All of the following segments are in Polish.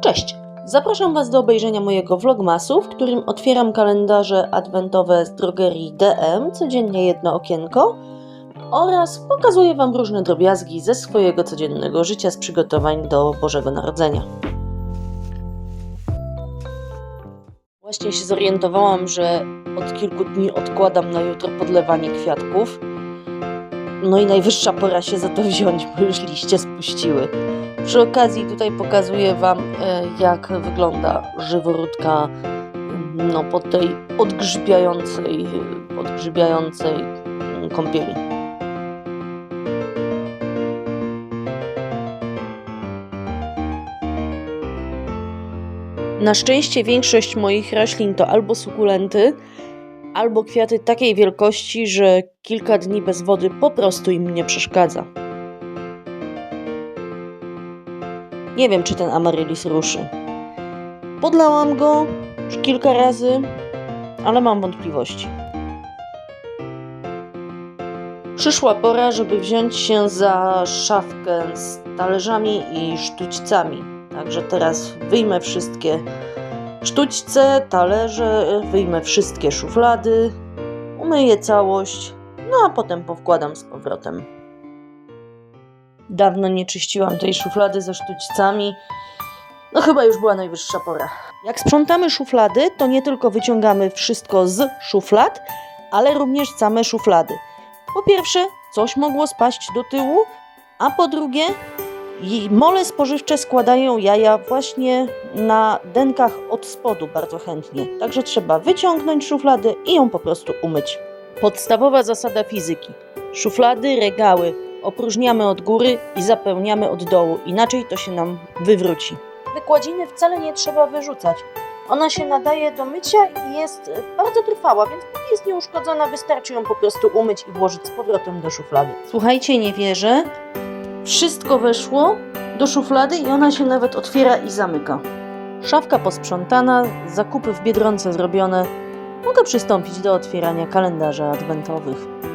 Cześć! Zapraszam Was do obejrzenia mojego vlogmasu, w którym otwieram kalendarze adwentowe z drogerii DM, codziennie jedno okienko, oraz pokazuję Wam różne drobiazgi ze swojego codziennego życia z przygotowań do Bożego Narodzenia. Właśnie się zorientowałam, że od kilku dni odkładam na jutro podlewanie kwiatków. No i najwyższa pora się za to wziąć, bo już liście spuściły. Przy okazji tutaj pokazuję Wam, e, jak wygląda żyworódka no, po tej odgrzybiającej, odgrzybiającej mm, kąpieli. Na szczęście większość moich roślin to albo sukulenty, albo kwiaty takiej wielkości, że kilka dni bez wody po prostu im nie przeszkadza. Nie wiem, czy ten amaryllis ruszy. Podlałam go już kilka razy, ale mam wątpliwości. Przyszła pora, żeby wziąć się za szafkę z talerzami i sztućcami. Także teraz wyjmę wszystkie sztućce, talerze, wyjmę wszystkie szuflady, umyję całość, no a potem powkładam z powrotem. Dawno nie czyściłam tej szuflady ze sztućcami. No chyba już była najwyższa pora. Jak sprzątamy szuflady, to nie tylko wyciągamy wszystko z szuflad, ale również same szuflady. Po pierwsze, coś mogło spaść do tyłu, a po drugie, mole spożywcze składają jaja właśnie na denkach od spodu bardzo chętnie. Także trzeba wyciągnąć szufladę i ją po prostu umyć. Podstawowa zasada fizyki. Szuflady, regały opróżniamy od góry i zapełniamy od dołu, inaczej to się nam wywróci. Wykładziny wcale nie trzeba wyrzucać. Ona się nadaje do mycia i jest e, bardzo trwała, więc póki jest nieuszkodzona, wystarczy ją po prostu umyć i włożyć z powrotem do szuflady. Słuchajcie, nie wierzę. Wszystko weszło do szuflady i ona się nawet otwiera i zamyka. Szafka posprzątana, zakupy w Biedronce zrobione. Mogę przystąpić do otwierania kalendarzy adwentowych.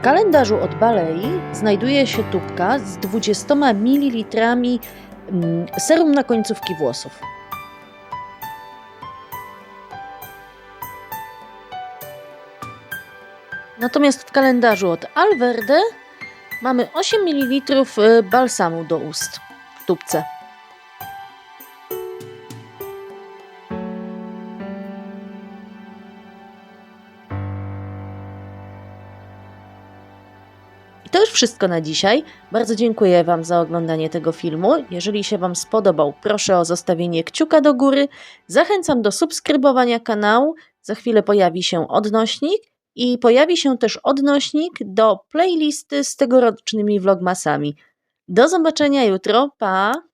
W kalendarzu od Balei znajduje się tubka z 20 ml mm, serum na końcówki włosów. Natomiast w kalendarzu od Alverde mamy 8 ml balsamu do ust w tubce. To już wszystko na dzisiaj. Bardzo dziękuję Wam za oglądanie tego filmu. Jeżeli się Wam spodobał, proszę o zostawienie kciuka do góry. Zachęcam do subskrybowania kanału. Za chwilę pojawi się odnośnik i pojawi się też odnośnik do playlisty z tegorocznymi vlogmasami. Do zobaczenia jutro. Pa!